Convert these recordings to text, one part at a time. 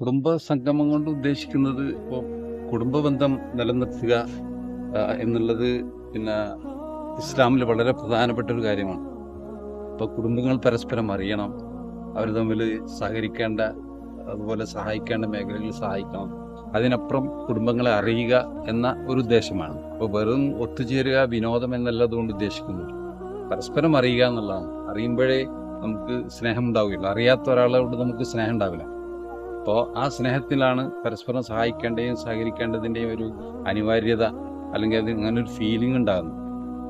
കുടുംബ സംഗമം കൊണ്ട് ഉദ്ദേശിക്കുന്നത് ഇപ്പോൾ കുടുംബ ബന്ധം നിലനിർത്തുക എന്നുള്ളത് പിന്നെ ഇസ്ലാമിൽ വളരെ പ്രധാനപ്പെട്ട ഒരു കാര്യമാണ്. ഇപ്പോൾ കുടുംബങ്ങൾ പരസ്പരം അറിയണം അവർ തമ്മിൽ സഹകരിക്കേണ്ട അതുപോലെ സഹായിക്കേണ്ട മേഖലകളിൽ സഹായിക്കണം. അതിനപ്പുറം കുടുംബങ്ങളെ അറിയുക എന്ന ഒരു ഉദ്ദേശമാണ്. അപ്പോൾ വെറും ഒത്തുചേരുക വിനോദം എന്നല്ലതുകൊണ്ട് ഉദ്ദേശിക്കുന്നു. പരസ്പരം അറിയുക എന്നുള്ളതാണ്. അറിയുമ്പോഴേ നമുക്ക് സ്നേഹം ഉണ്ടാവുകയുള്ളൂ. അറിയാത്ത ഒരാളോട് നമുക്ക് സ്നേഹം ഉണ്ടാവില്ല. അപ്പോൾ ആ സ്നേഹത്തിലാണ് പരസ്പരം സഹായിക്കേണ്ടതും സഹകരിക്കേണ്ടതിന്റെയും ഒരു അനിവാര്യത അല്ലെങ്കിൽ അത് അങ്ങനെ ഒരു ഫീലിംഗ് ഉണ്ടാകുന്നത്.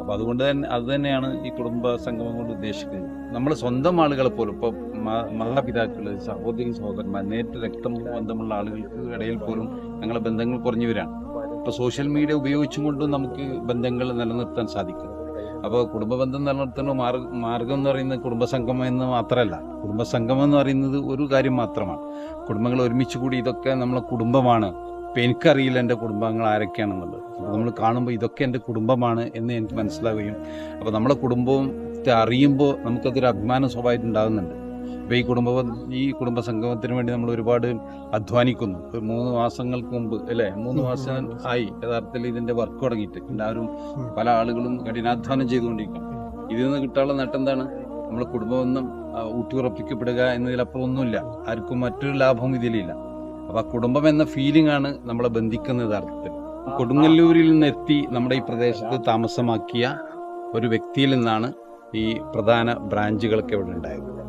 അപ്പോൾ അതുകൊണ്ട് തന്നെ അത് തന്നെയാണ് ഈ കുടുംബ സംഗമം കൊണ്ട് ഉദ്ദേശിക്കുന്നത്. നമ്മൾ സ്വന്തം ആളുകളെ പോലും ഇപ്പോൾ മാതാപിതാക്കൾ സഹോദരി സഹോദരന്മാർ നേരിട്ട് രക്തം ബന്ധമുള്ള ആളുകൾക്ക് ഇടയിൽ പോലും ഞങ്ങളെ ബന്ധങ്ങൾ കുറഞ്ഞു വരാണ് ഇപ്പോൾ സോഷ്യൽ മീഡിയ ഉപയോഗിച്ചും കൊണ്ടും നമുക്ക് ബന്ധങ്ങൾ നിലനിർത്താൻ സാധിക്കും. അപ്പോൾ കുടുംബ ബന്ധം നിലനിർത്തുന്ന മാർഗ എന്ന് പറയുന്നത് കുടുംബസംഗമം എന്ന് മാത്രമല്ല. കുടുംബസംഗമം എന്ന് പറയുന്നത് ഒരു കാര്യം മാത്രമാണ്. കുടുംബങ്ങൾ ഒരുമിച്ച് കൂടി ഇതൊക്കെ നമ്മളെ കുടുംബമാണ്. ഇപ്പം എനിക്കറിയില്ല എന്റെ കുടുംബങ്ങൾ ആരൊക്കെയാണെന്നുള്ളത്. അപ്പോൾ നമ്മൾ കാണുമ്പോൾ ഇതൊക്കെ എന്റെ കുടുംബമാണ് എന്ന് എനിക്ക് മനസ്സിലാവുകയും അപ്പോൾ നമ്മളെ കുടുംബത്തെ അറിയുമ്പോൾ നമുക്കതൊരു അഭിമാന സ്വഭാവം ഉണ്ടാകുന്നുണ്ട്. അപ്പോൾ ഈ കുടുംബ ഈ കുടുംബ സംഗമത്തിന് വേണ്ടി നമ്മൾ ഒരുപാട് അധ്വാനിക്കുന്നു. ഒരു മൂന്ന് മാസങ്ങൾക്ക് മുമ്പ് അല്ലേ? മൂന്ന് മാസം ആയി യഥാർത്ഥത്തിൽ ഇതിന്റെ വർക്ക് തുടങ്ങിയിട്ട്. എല്ലാവരും പല ആളുകളും കഠിനാധ്വാനം ചെയ്തുകൊണ്ടിരിക്കും ഇതിൽ നിന്ന് കിട്ടാനുള്ള നേട്ടം എന്താണ്? നമ്മൾ കുടുംബബന്ധം ഊട്ടിയുറപ്പിക്കപ്പെടുക എന്നതിലപ്പുറം ഒന്നുമില്ല. ആർക്കും മറ്റൊരു ലാഭവും ഇതിലില്ല. അപ്പോൾ ആ കുടുംബം എന്ന ഫീലിംഗ് ആണ് നമ്മളെ ബന്ധിക്കുന്നത് യഥാർത്ഥത്തിൽ. കൊടുങ്ങല്ലൂരിൽ നിന്ന് എത്തി നമ്മുടെ ഈ പ്രദേശത്ത് താമസമാക്കിയ ഒരു വ്യക്തിയിൽ നിന്നാണ് ഈ പ്രധാന ബ്രാഞ്ചുകളൊക്കെ ഇവിടെ ഉണ്ടായത്.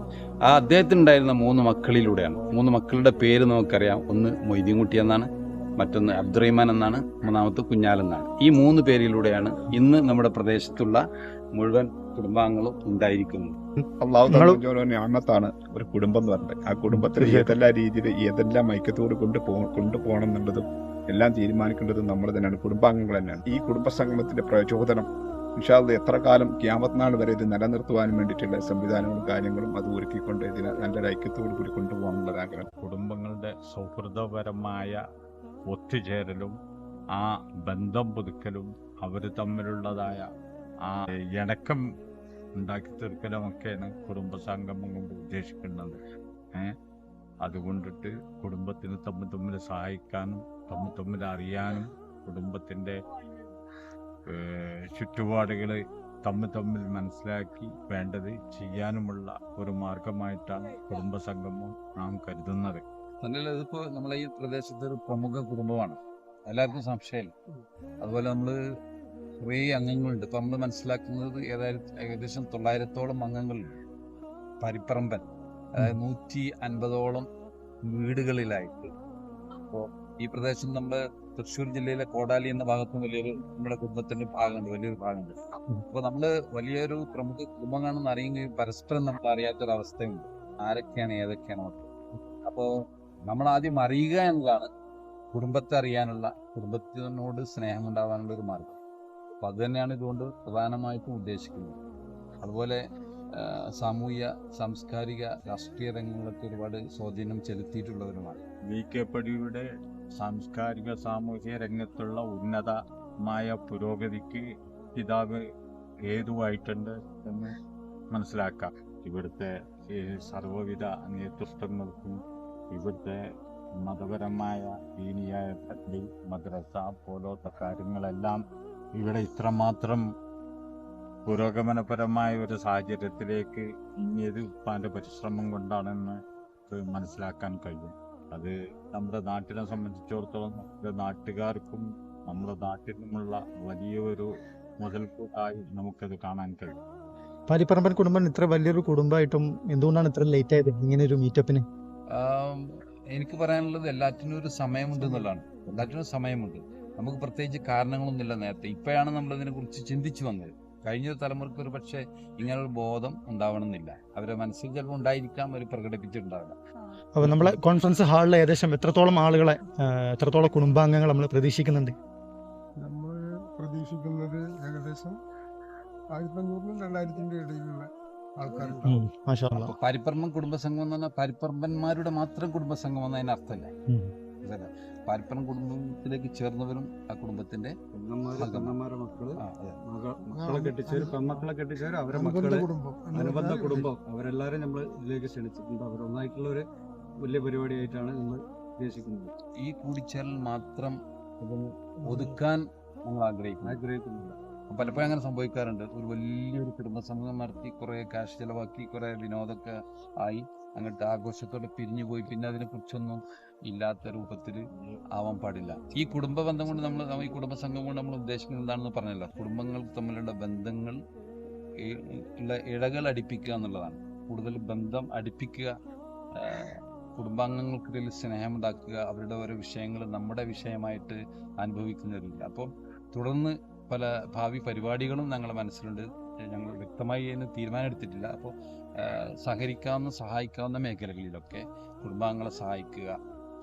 ആ അദ്ദേഹത്തിനുണ്ടായിരുന്ന മൂന്ന് മക്കളിലൂടെയാണ്. മൂന്ന് മക്കളുടെ പേര് നമുക്കറിയാം. ഒന്ന് മൊയ്തീൻകുട്ടി എന്നാണ് മറ്റൊന്ന് അബ്ദുറഹിമാൻ എന്നാണ് മൂന്നാമത്തെ കുഞ്ഞാലെന്നാണ് ഈ മൂന്ന് പേരിലൂടെയാണ് ഇന്ന് നമ്മുടെ പ്രദേശത്തുള്ള മുഴുവൻ കുടുംബാംഗങ്ങളും ഉണ്ടായിരിക്കുന്നത്. അള്ളാഹു നിങ്ങൾ തന്ന ഒരു കുടുംബം എന്ന് പറഞ്ഞത്. ആ കുടുംബത്തിൽ. ഏതെല്ലാം രീതിയിൽ ഏതെല്ലാം ഐക്യത്തോട് കൊണ്ട് കൊണ്ടുപോകണം എന്നുള്ളതും എല്ലാം തീരുമാനിക്കേണ്ടതും നമ്മൾ തന്നെയാണ്. കുടുംബാംഗങ്ങൾ തന്നെയാണ്. ഈ കുടുംബ സംഗമത്തിന്റെ പ്രചോദനം ഇൻഷാല്ല എത്ര കാലം ക്യാമത്ത് നാൾ വരെ ഇത് നിലനിർത്തുവാനും വേണ്ടിയിട്ടുള്ള സംവിധാനങ്ങളും കാര്യങ്ങളും അത് ഒരുക്കിക്കൊണ്ട് ഇതിനെ നല്ല ഐക്യത്തോടു കൂടി കൊണ്ടുപോകാനുള്ള ആഗ്രഹം കുടുംബങ്ങളുടെ സൗഹൃദപരമായ ഒത്തുചേരലും ആ ബന്ധം പുതുക്കലും അവർ തമ്മിലുള്ളതായ ആ ഇണക്കം ഉണ്ടാക്കി തീർക്കലുമൊക്കെയാണ് കുടുംബ സംഗമം കൊണ്ട് ഉദ്ദേശിക്കുന്നത്. അതുകൊണ്ടിട്ട് കുടുംബത്തിന് തമ്മിൽ തമ്മിൽ സഹായിക്കാനും തമ്മിൽ തമ്മിൽ അറിയാനും കുടുംബത്തിന്റെ ചുറ്റുപാടുകൾ തമ്മിൽ തമ്മിൽ മനസ്സിലാക്കി വേണ്ടത് ചെയ്യാനുമുള്ള ഒരു മാർഗമായിട്ടാണ് കുടുംബസംഗമം നാം കരുതുന്നത്. നല്ല ഇതിപ്പോൾ നമ്മളെ ഈ പ്രദേശത്തെ ഒരു പ്രമുഖ കുടുംബമാണ്. എല്ലാവർക്കും സംശയമില്ല. അതുപോലെ നമ്മൾ കുറേ അംഗങ്ങളുണ്ട്. ഇപ്പം നമ്മൾ മനസ്സിലാക്കുന്നത് ഏതായാലും ഏകദേശം തൊള്ളായിരത്തോളം അംഗങ്ങളുണ്ട്. പരിപ്പറമ്പൻ. അതായത് നൂറ്റി അൻപതോളം വീടുകളിലായിട്ട്. അപ്പോൾ ഈ പ്രദേശം നമ്മുടെ തൃശ്ശൂർ ജില്ലയിലെ കോടാലി എന്ന ഭാഗത്തും വലിയൊരു നമ്മുടെ കുടുംബത്തിന്റെ ഭാഗമുണ്ട് വലിയൊരു ഭാഗമുണ്ട്. അപ്പൊ നമ്മൾ വലിയൊരു പ്രമുഖ കുടുംബമാണെന്ന് അറിയുകയും പരസ്പരം നമ്മൾ അറിയാത്തൊരവസ്ഥയുണ്ട്. ആരൊക്കെയാണ് ഏതൊക്കെയാണ് അപ്പോ നമ്മൾ ആദ്യം അറിയുക എന്നതാണ് കുടുംബത്തെ അറിയാനുള്ള കുടുംബത്തിനോട് സ്നേഹം ഉണ്ടാവാനുള്ള ഒരു മാർഗം. അപ്പൊ അത് തന്നെയാണ് ഇതുകൊണ്ട് പ്രധാനമായിട്ടും ഉദ്ദേശിക്കുന്നത്. അതുപോലെ സാമൂഹ്യ സാംസ്കാരിക രാഷ്ട്രീയ രംഗങ്ങളിലൊക്കെ ഒരുപാട് സ്വാധീനം ചെലുത്തിയിട്ടുള്ളവരുമാണ്. വി കെ പടിയുടെ സാംസ്കാരിക സാമൂഹിക രംഗത്തുള്ള ഉന്നതമായ പുരോഗതിക്ക് പിതാവ് ഹേതുവായിട്ടുണ്ട് എന്ന് മനസ്സിലാക്കാം. ഇവിടുത്തെ സർവവിധ നേതൃത്വങ്ങൾക്കും ഇവിടുത്തെ മതപരമായ ദീനിയായ പള്ളി മദ്രസ പോലത്തെ കാര്യങ്ങളെല്ലാം ഇവിടെ ഇത്രമാത്രം പുരോഗമനപരമായ ഒരു സാഹചര്യത്തിലേക്ക് ഇനിയത് ഉപ്പാന്റെ പരിശ്രമം കൊണ്ടാണെന്ന് മനസ്സിലാക്കാൻ കഴിയും. അത് നമ്മുടെ നാട്ടിനെ സംബന്ധിച്ചിടത്തോളം നമ്മുടെ നാട്ടുകാർക്കും നമ്മുടെ നാട്ടിൽ നിന്നുള്ള വലിയൊരു മുതൽക്കൂട്ടായി നമുക്കത് കാണാൻ കഴിയും. പാലിപ്പറമ്പൻ കുടുംബം ഇത്ര വലിയൊരു കുടുംബമായിട്ടും എന്തുകൊണ്ടാണ് ഇത്ര ലേറ്റ് ആയത്? ഇങ്ങനെ ഒരു മീറ്റപ്പിന് എനിക്ക് പറയാനുള്ളത് എല്ലാറ്റിനും ഒരു സമയമുണ്ട് എന്നുള്ളതാണ്. എല്ലാറ്റിനും സമയമുണ്ട്. നമുക്ക് പ്രത്യേകിച്ച് കാരണങ്ങളൊന്നുമില്ല നേരത്തെ. ഇപ്പോഴാണ് നമ്മൾ ഇതിനെ കുറിച്ച് ചിന്തിച്ചു വന്നത്. കഴിഞ്ഞ തലമുറയ്ക്ക് ഒരു പക്ഷേ ഇങ്ങനൊരു ബോധം ഉണ്ടാവണമെന്നില്ല. അവരെ മനസ്സിൽ ചിലപ്പോൾ ഉണ്ടായിരിക്കാം അവർ പ്രകടിപ്പിച്ചിട്ടുണ്ടാവില്ല. അപ്പോൾ നമ്മളെ കോൺഫറൻസ് ഹാളിൽ ഏകദേശം എത്രത്തോളം ആളുകളെ എത്രത്തോളം കുടുംബാംഗങ്ങൾ നമ്മൾ പ്രതീക്ഷിക്കുന്നുണ്ട്? നമ്മൾ പ്രതീക്ഷിക്കുന്നത് ഏകദേശം ആയിരത്തി അഞ്ഞൂറിനും രണ്ടായിരത്തിന്റെ ഇടയിലുള്ള ആൾക്കാരുണ്ടാവും. അപ്പൊ പരിപ്പറമ്പൻ കുടുംബസംഘം എന്ന് പറഞ്ഞാൽ പരിപ്രമ്പന്മാരുടെ മാത്രം കുടുംബസംഘം എന്നതിന് അർത്ഥമല്ല. ഉം. മനസ്സിലായോ? കുടുംബത്തിലേക്ക് ചേർന്നവരും ആ കുടുംബത്തിന്റെ മക്കൾ കെട്ടിച്ചവര് പെൺമക്കളെ കെട്ടിച്ചവര് അവരെ അനുബന്ധ മക്കൾ കുടുംബം. അനുബന്ധ കുടുംബം. അവരെല്ലാരും നമ്മൾ ഇതിലേക്ക് ക്ഷണിച്ചിട്ടുണ്ട് അവരൊന്നായിട്ടുള്ള ഒരു വലിയ പരിപാടിയായിട്ടാണ് നമ്മൾ ഉദ്ദേശിക്കുന്നത്. ഈ കൂടിച്ചേരൽ മാത്രം ഒതുക്കാൻ നമ്മൾ ആഗ്രഹിക്കുന്നു. ആഗ്രഹിക്കുന്നില്ല. പലപ്പോഴും അങ്ങനെ സംഭവിക്കാറുണ്ട്. ഒരു വലിയൊരു കുടുംബസമൂഹം നടത്തി കുറേ കാശ് ചെലവാക്കി കുറേ വിനോദമൊക്കെ ആയി. അങ്ങോട്ട് ആഘോഷത്തോടെ പിരിഞ്ഞു പോയി പിന്നെ അതിനെക്കുറിച്ചൊന്നും ഇല്ലാത്ത രൂപത്തിൽ ആവാൻ പാടില്ല. ഈ കുടുംബ ബന്ധം കൊണ്ട് നമ്മൾ ഈ കുടുംബ സംഘം കൊണ്ട് നമ്മൾ ഉദ്ദേശിക്കുന്നത് എന്താണെന്ന് പറഞ്ഞല്ലോ. കുടുംബങ്ങൾ തമ്മിലുള്ള ബന്ധങ്ങൾ ഉള്ള ഇഴകൾ അടിപ്പിക്കുക എന്നുള്ളതാണ്. കൂടുതൽ ബന്ധം അടുപ്പിക്കുക കുടുംബാംഗങ്ങൾക്കിടയിൽ സ്നേഹമുണ്ടാക്കുക അവരുടെ ഓരോ വിഷയങ്ങൾ നമ്മുടെ വിഷയമായിട്ട് അനുഭവിക്കുന്ന രീതി അപ്പോൾ തുടർന്ന് പല ഭാവി പരിപാടികളും ഞങ്ങളുടെ മനസ്സിലുണ്ട്. ഞങ്ങൾ വ്യക്തമായി അതിന് തീരുമാനമെടുത്തിട്ടില്ല. അപ്പോൾ സഹകരിക്കാവുന്ന സഹായിക്കാവുന്ന മേഖലകളിലൊക്കെ കുടുംബാംഗങ്ങളെ സഹായിക്കുക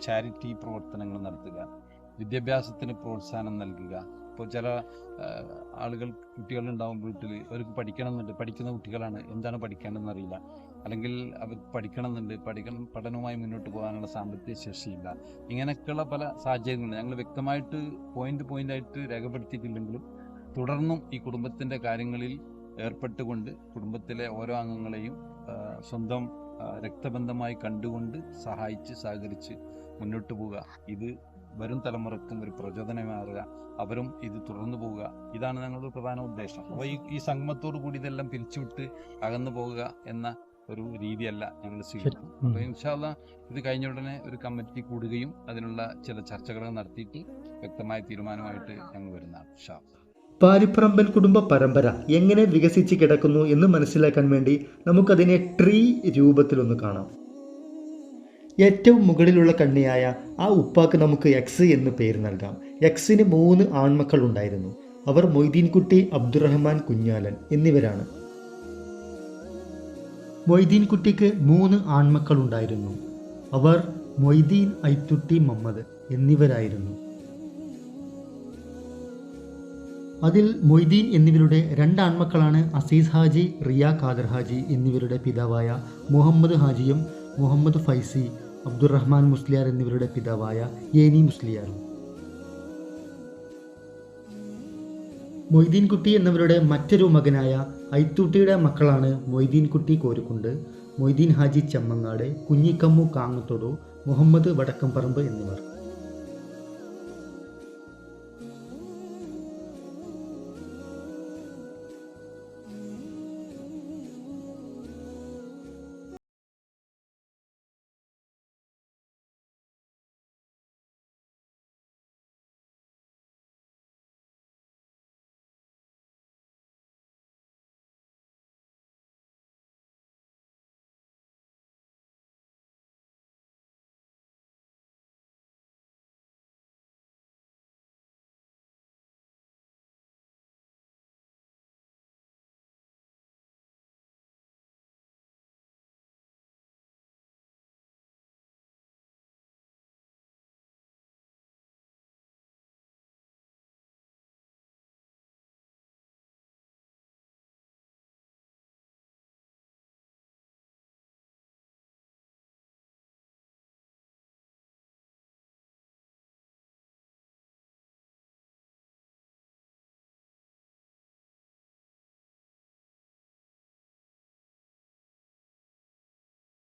ചാരിറ്റി പ്രവർത്തനങ്ങൾ നടത്തുക വിദ്യാഭ്യാസത്തിന് പ്രോത്സാഹനം നൽകുക. ഇപ്പോൾ ചില ആളുകൾ കുട്ടികളുണ്ടാവും വീട്ടിൽ അവർക്ക് പഠിക്കണമെന്നുണ്ട് പഠിക്കുന്ന കുട്ടികളാണ് എന്താണ് പഠിക്കേണ്ടതെന്ന് അറിയില്ല. അല്ലെങ്കിൽ അവർ പഠിക്കണമെന്നുണ്ട് പഠിക്കണം പഠനവുമായി മുന്നോട്ട് പോകാനുള്ള സാമ്പത്തിക ശേഷിയില്ല. ഇങ്ങനെയൊക്കെയുള്ള പല സാഹചര്യങ്ങളുണ്ട്. ഞങ്ങൾ വ്യക്തമായിട്ട് പോയിന്റ് പോയിന്റ് ആയിട്ട് രേഖപ്പെടുത്തിയിട്ടില്ലെങ്കിലും തുടർന്നും ഈ കുടുംബത്തിന്റെ കാര്യങ്ങളിൽ ഏർപ്പെട്ടുകൊണ്ട് കുടുംബത്തിലെ ഓരോ അംഗങ്ങളെയും സ്വന്തം രക്തബന്ധമായി കണ്ടുകൊണ്ട് സഹായിച്ച് സഹകരിച്ച് മുന്നോട്ട് പോവുക. ഇത് വരും തലമുറക്കും ഒരു പ്രചോദനമാറുക അവരും ഇത് തുടർന്നു പോവുക. ഇതാണ് ഞങ്ങളുടെ പ്രധാന ഉദ്ദേശം. അപ്പോൾ ഈ ഈ സംഗമത്തോടു കൂടി ഇതെല്ലാം പിരിച്ചുവിട്ട് അകന്നു പോവുക എന്ന ഒരു രീതിയല്ല ഞങ്ങൾ സ്വീകരിക്കും ഉം. അപ്പോൾ ഇൻഷാല്ല ഇത് കഴിഞ്ഞ ഉടനെ ഒരു കമ്മിറ്റി കൂടുകയും അതിനുള്ള ചില ചർച്ചകൾ നടത്തിയിട്ട് വ്യക്തമായ തീരുമാനമായിട്ട് ഞങ്ങൾ വരുന്നതാണ് ഷാ പാരിപ്പറമ്പൻ കുടുംബ പരമ്പര എങ്ങനെ വികസിച്ച് കിടക്കുന്നു എന്ന് മനസ്സിലാക്കാൻ വേണ്ടി നമുക്കതിനെ ട്രീ രൂപത്തിലൊന്ന് കാണാം. ഏറ്റവും മുകളിലുള്ള കണ്ണിയായ ആ ഉപ്പാക്ക് നമുക്ക് എക്സ് എന്ന് പേര് നൽകാം. എക്സിന് മൂന്ന് ആൺമക്കൾ ഉണ്ടായിരുന്നു അവർ മൊയ്തീൻകുട്ടി അബ്ദുറഹ്മാൻ കുഞ്ഞാലൻ എന്നിവരാണ്. മൊയ്തീൻകുട്ടിക്ക് മൂന്ന് ആൺമക്കൾ ഉണ്ടായിരുന്നു അവർ മൊയ്തീൻ ഐത്തുട്ടി മുഹമ്മദ് എന്നിവരായിരുന്നു. അതിൽ മൊയ്തീൻ എന്നിവരുടെ രണ്ട് ആൺമക്കളാണ് അസീസ് ഹാജി റിയ ഖാദർ ഹാജി എന്നിവരുടെ പിതാവായ മുഹമ്മദ് ഹാജിയും മുഹമ്മദ് ഫൈസി അബ്ദുറഹ്മാൻ മുസ്ലിയാർ എന്നിവരുടെ പിതാവായ ഏനി മുസ്ലിയാറും മൊയ്തീൻകുട്ടി എന്നിവരുടെ മറ്റൊരു മകനായ ഐത്തൂട്ടിയുടെ മക്കളാണ് മൊയ്തീൻകുട്ടി കോരുക്കുണ്ട്. മൊയ്തീൻ ഹാജി ചെമ്മങ്ങാട് കുഞ്ഞിക്കമ്മു കാങ്ങത്തോടു മുഹമ്മദ് വടക്കംപറമ്പ് എന്നിവർ.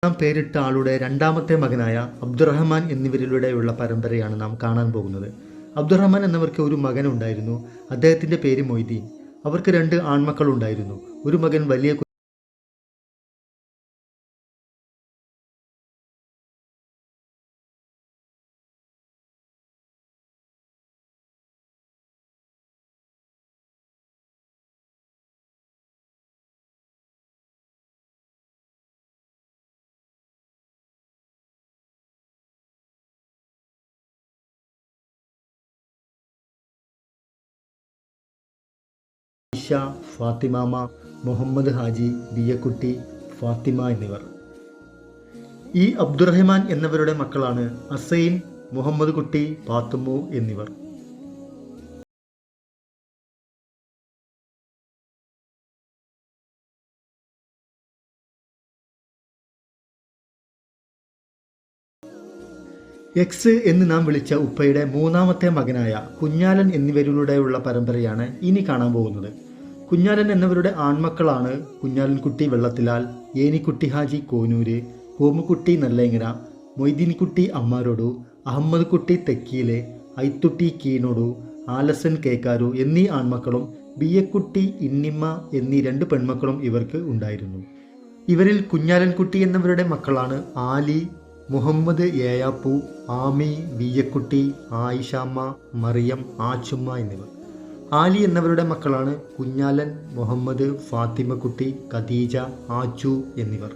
നാം പേരിട്ട ആളുടെ രണ്ടാമത്തെ മകനായ അബ്ദുറഹ്മാൻ എന്നിവരിലൂടെയുള്ള പരമ്പരയാണ് നാം കാണാൻ പോകുന്നത്. അബ്ദുറഹ്മാൻ എന്നവർക്ക് ഒരു മകനുണ്ടായിരുന്നു. അദ്ദേഹത്തിന്റെ പേര് മൊയ്തീൻ. അവർക്ക് രണ്ട് ആൺമക്കളുണ്ടായിരുന്നു. ഒരു മകൻ വലിയ ഇഷ ഫാത്തിമാമ മുഹമ്മദ് ഹാജി ബിയക്കുട്ടി ഫാത്തിമ എന്നിവർ. ഈ അബ്ദുറഹിമാൻ എന്നിവരുടെ മക്കളാണ് അസൈൻ മുഹമ്മദ് കുട്ടി പാത്തുമ്മു എന്നിവർ. എക്സ് എന്ന് നാം വിളിച്ച ഉപ്പയുടെ മൂന്നാമത്തെ മകനായ കുഞ്ഞാലൻ എന്നിവരിലൂടെയുള്ള പരമ്പരയാണ് ഇനി കാണാൻ പോകുന്നത്. കുഞ്ഞാലൻ എന്നിവരുടെ ആൺമക്കളാണ് കുഞ്ഞാലൻകുട്ടി വെള്ളത്തിലാൽ ഏനിക്കുട്ടി ഹാജി കോനൂര് കോമുക്കുട്ടി നെല്ലേങ്ങര മൊയ്തീൻകുട്ടി അമ്മാരോടു അഹമ്മദ് കുട്ടി തെക്കിയിലെ ഐത്തുട്ടി കീനോടു ആലസൻ കേക്കാരു എന്നീ ആൺമക്കളും ബിയക്കുട്ടി ഇന്നിമ്മ എന്നീ രണ്ട് പെൺമക്കളും ഇവർക്ക് ഉണ്ടായിരുന്നു. ഇവരിൽ കുഞ്ഞാലൻകുട്ടി എന്നിവരുടെ മക്കളാണ് ആലി മുഹമ്മദ് ഏയാപ്പു ആമി ബിയക്കുട്ടി ആയിഷാമ്മ മറിയം ആച്ചുമ്മ എന്നിവർ. ആലി എന്നവരുടെ മക്കളാണ് കുഞ്ഞാലൻ മുഹമ്മദ് ഫാത്തിമക്കുട്ടി ഖദീജ ആച്ചു എന്നിവർ.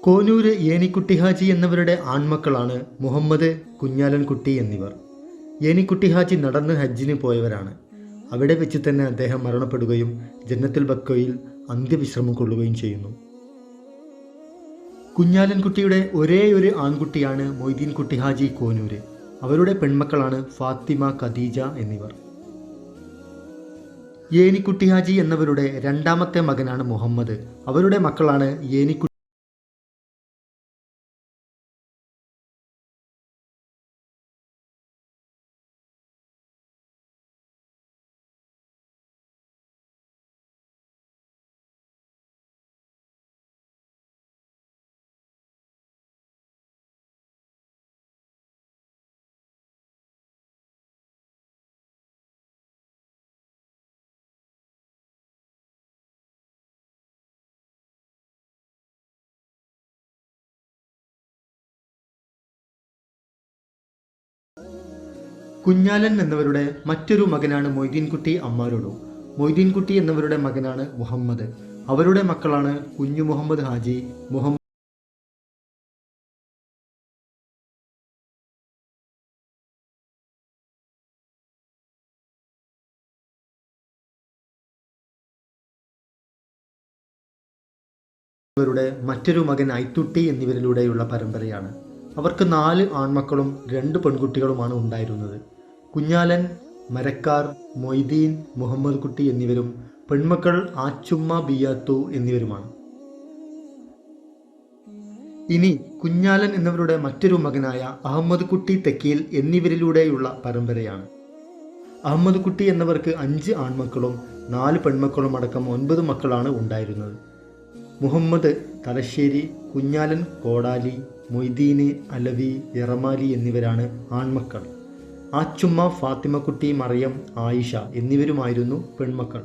കോനൂര് ഏനിക്കുട്ടി ഹാജി എന്നിവരുടെ ആൺമക്കളാണ് മുഹമ്മദ് കുഞ്ഞാലൻകുട്ടി എന്നിവർ. ഏനിക്കുട്ടി ഹാജി നടന്ന് ഹജ്ജിന് പോയവരാണ്. അവിടെ വെച്ച് തന്നെ അദ്ദേഹം മരണപ്പെടുകയും ജന്നത്തിൽ ബക്കോയിൽ അന്ത്യവിശ്രമം കൊള്ളുകയും ചെയ്യുന്നു. കുഞ്ഞാലൻകുട്ടിയുടെ ഒരേ ഒരു ആൺകുട്ടിയാണ് മൊയ്തീൻ കുട്ടി ഹാജി കോനൂര്. അവരുടെ പെൺമക്കളാണ് ഫാത്തിമ ഖദീജ എന്നിവർ. ഏനിക്കുട്ടി ഹാജി എന്നവരുടെ രണ്ടാമത്തെ മകനാണ് മുഹമ്മദ്. അവരുടെ മക്കളാണ് ഏനിക്കുട്ടി കുഞ്ഞാലൻ എന്നവരുടെ മറ്റൊരു മകനാണ് മൊയ്തീൻകുട്ടി അമ്മാരോടു. മൊയ്തീൻകുട്ടി എന്നവരുടെ മകനാണ് മുഹമ്മദ്. അവരുടെ മക്കളാണ് കുഞ്ഞു മുഹമ്മദ് ഹാജി മുഹമ്മദ് ഇവരുടെ മറ്റൊരു മകൻ ഐത്തുട്ടി എന്നിവരിലൂടെയുള്ള പരമ്പരയാണ്. അവർക്ക് നാല് ആൺമക്കളും രണ്ട് പെൺകുട്ടികളുമാണ് ഉണ്ടായിരുന്നത്. കുഞ്ഞാലൻ മരക്കാർ മൊയ്തീൻ മുഹമ്മദ് കുട്ടി എന്നിവരും പെൺമക്കൾ ആച്ചുമ്മ ബിയാത്തു എന്നിവരുമാണ്. ഇനി കുഞ്ഞാലൻ എന്നിവരുടെ മറ്റൊരു മകനായ അഹമ്മദ് കുട്ടി തെക്കീൽ എന്നിവരിലൂടെയുള്ള പരമ്പരയാണ്. അഹമ്മദ് കുട്ടി എന്നവർക്ക് അഞ്ച് ആൺമക്കളും നാല് പെൺമക്കളും അടക്കം ഒൻപത് മക്കളാണ് ഉണ്ടായിരുന്നത്. മുഹമ്മദ് തലശ്ശേരി കുഞ്ഞാലൻ കോടാലി മൊയ്തീന് അലവി എറമാലി എന്നിവരാണ് ആൺമക്കൾ. ആച്ചുമ്മ ഫാത്തിമക്കുട്ടി മറിയം ആയിഷ എന്നിവരുമായിരുന്നു പെൺമക്കൾ.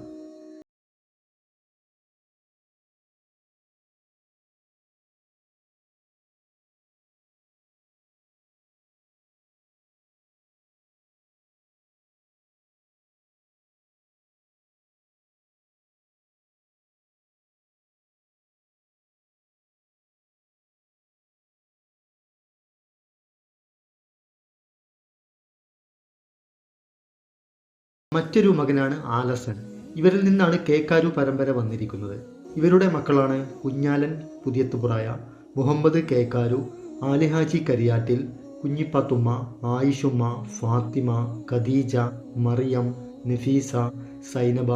മറ്റൊരു മകനാണ് ആലസൻ. ഇവരിൽ നിന്നാണ് കേക്കാരു പരമ്പര വന്നിരിക്കുന്നത്. ഇവരുടെ മക്കളാണ് കുഞ്ഞാലൻ പുതിയത്തുപുറായ മുഹമ്മദ് കേക്കാരു ആലിഹാജി കരിയാറ്റിൽ കുഞ്ഞിപ്പത്തുമ്മ ആയിഷുമ്മ ഫാത്തിമ ഖദീജ മറിയം നഫീസ സൈനബ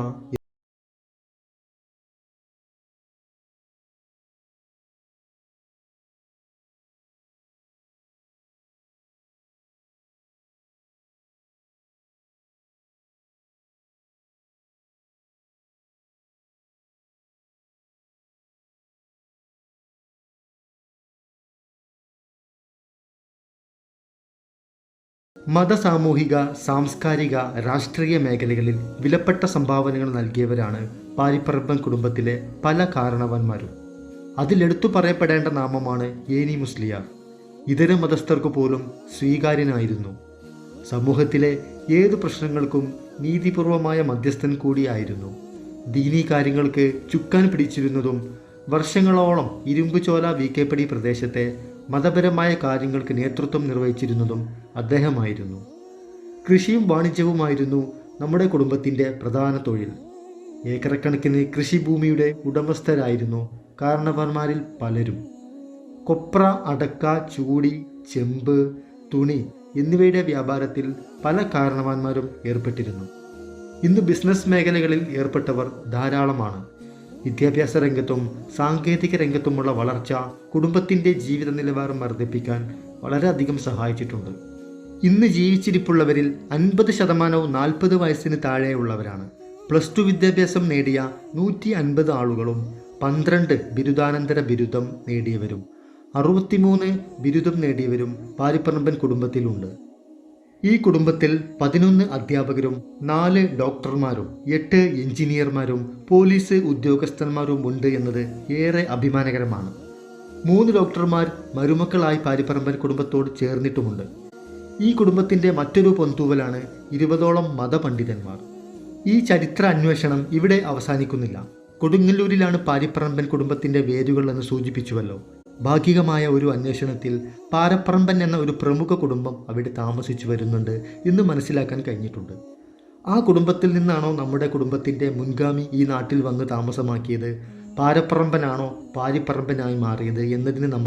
മതസാമൂഹിക സാംസ്കാരിക രാഷ്ട്രീയ മേഖലകളിൽ വിലപ്പെട്ട സംഭാവനകൾ നൽകിയവരാണ് പാരിപ്പറമ്പൻ കുടുംബത്തിലെ പല കാരണവന്മാരും. അതിലെടുത്തു പറയപ്പെടേണ്ട നാമമാണ് ഏനി മുസ്ലിയാർ. ഇതര മതസ്ഥർക്ക് പോലും സ്വീകാര്യനായിരുന്നു. സമൂഹത്തിലെ ഏതു പ്രശ്നങ്ങൾക്കും നീതിപൂർവമായ മധ്യസ്ഥൻ കൂടിയായിരുന്നു. ദീനീ കാര്യങ്ങൾക്ക് ചുക്കാൻ പിടിച്ചിരുന്നതും വർഷങ്ങളോളം ഇരുമ്പുചോല വി കെ പടി പ്രദേശത്തെ മതപരമായ കാര്യങ്ങൾക്ക് നേതൃത്വം നിർവഹിച്ചിരുന്നതും അദ്ദേഹമായിരുന്നു. കൃഷിയും വാണിജ്യവുമായിരുന്നു നമ്മുടെ കുടുംബത്തിന്റെ പ്രധാന തൊഴിൽ. ഏക്കറക്കണക്കിന് കൃഷിഭൂമിയുടെ ഉടമസ്ഥരായിരുന്നു കാരണവന്മാരിൽ പലരും. കൊപ്ര അടക്ക ചൂടി ചെമ്പ് തുണി എന്നിവയുടെ വ്യാപാരത്തിൽ പല കാരണവന്മാരും ഏർപ്പെട്ടിരുന്നു. ഇന്ന് ബിസിനസ് മേഖലകളിൽ ഏർപ്പെട്ടവർ ധാരാളമാണ്. വിദ്യാഭ്യാസ രംഗത്തും സാങ്കേതിക രംഗത്തുമുള്ള വളർച്ച കുടുംബത്തിന്റെ ജീവിത നിലവാരം വർദ്ധിപ്പിക്കാൻ വളരെയധികം സഹായിച്ചിട്ടുണ്ട്. ഇന്ന് ജീവിച്ചിരിപ്പുള്ളവരിൽ അൻപത് ശതമാനവും നാൽപ്പത് വയസ്സിന് താഴെയുള്ളവരാണ്. പ്ലസ് ടു വിദ്യാഭ്യാസം നേടിയ നൂറ്റി അൻപത് ആളുകളും പന്ത്രണ്ട് ബിരുദാനന്തര ബിരുദം നേടിയവരും അറുപത്തിമൂന്ന് ബിരുദം നേടിയവരും പാരിപ്പറമ്പൻ കുടുംബത്തിലുണ്ട്. ഈ കുടുംബത്തിൽ പതിനൊന്ന് അധ്യാപകരും നാല് ഡോക്ടർമാരും എട്ട് എഞ്ചിനീയർമാരും പോലീസ് ഉദ്യോഗസ്ഥന്മാരും ഉണ്ട് എന്നത് ഏറെ അഭിമാനകരമാണ്. മൂന്ന് ഡോക്ടർമാർ മരുമക്കളായി പാരിപ്പറമ്പൻ കുടുംബത്തോട് ചേർന്നിട്ടുമുണ്ട്. ഈ കുടുംബത്തിന്റെ മറ്റൊരു പൊന്തൂവലാണ് ഇരുപതോളം മതപണ്ഡിതന്മാർ. ഈ ചരിത്ര അന്വേഷണം ഇവിടെ അവസാനിക്കുന്നില്ല. കൊടുങ്ങല്ലൂരിലാണ് പാരിപ്പറമ്പൻ കുടുംബത്തിന്റെ വേരുകൾ എന്ന് സൂചിപ്പിച്ചുവല്ലോ. ഭാഗികമായ ഒരു അന്വേഷണത്തിൽ പാരപ്പറമ്പൻ എന്ന ഒരു പ്രമുഖ കുടുംബം അവിടെ താമസിച്ചു വരുന്നുണ്ട് എന്ന് മനസ്സിലാക്കാൻ കഴിഞ്ഞിട്ടുണ്ട്. ആ കുടുംബത്തിൽ നിന്നാണോ നമ്മുടെ കുടുംബത്തിന്റെ മുൻഗാമി ഈ നാട്ടിൽ വന്ന് താമസമാക്കിയത്? പാരപ്പറമ്പനാണോ പാരിപ്പറമ്പനായി മാറിയത് എന്നതിന് നമ്മൾ